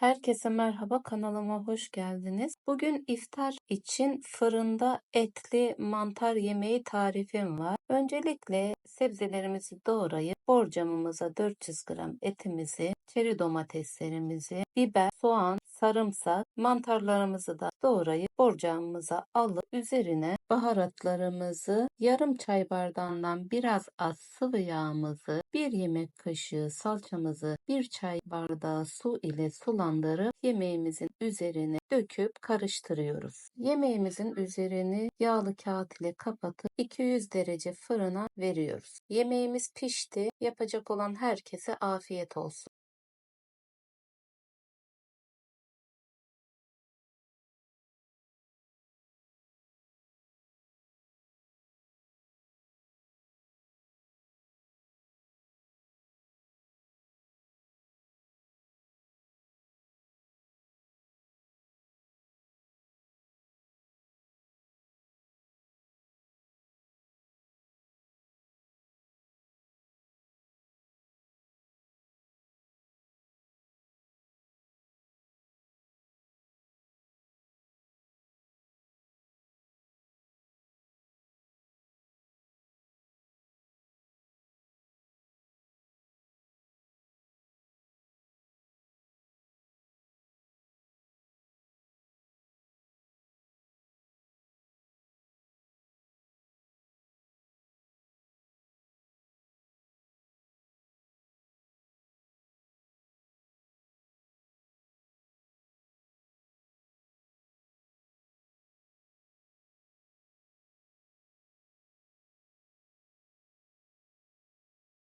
Herkese merhaba, kanalıma hoş geldiniz. Bugün iftar için fırında etli mantar yemeği tarifim var. Öncelikle sebzelerimizi doğrayıp borcamımıza 400 gram etimizi, çeri domateslerimizi, biber, soğan, sarımsak, mantarlarımızı da doğrayıp borcamımıza alıp üzerine baharatlarımızı, yarım çay bardağından biraz az sıvı yağımızı, bir yemek kaşığı salçamızı, bir çay bardağı su ile sulandırıp yemeğimizin üzerine döküp karıştırıyoruz. Yemeğimizin üzerini yağlı kağıt ile kapatıp 200 derece fırına veriyoruz. Yemeğimiz pişti. Yapacak olan herkese afiyet olsun.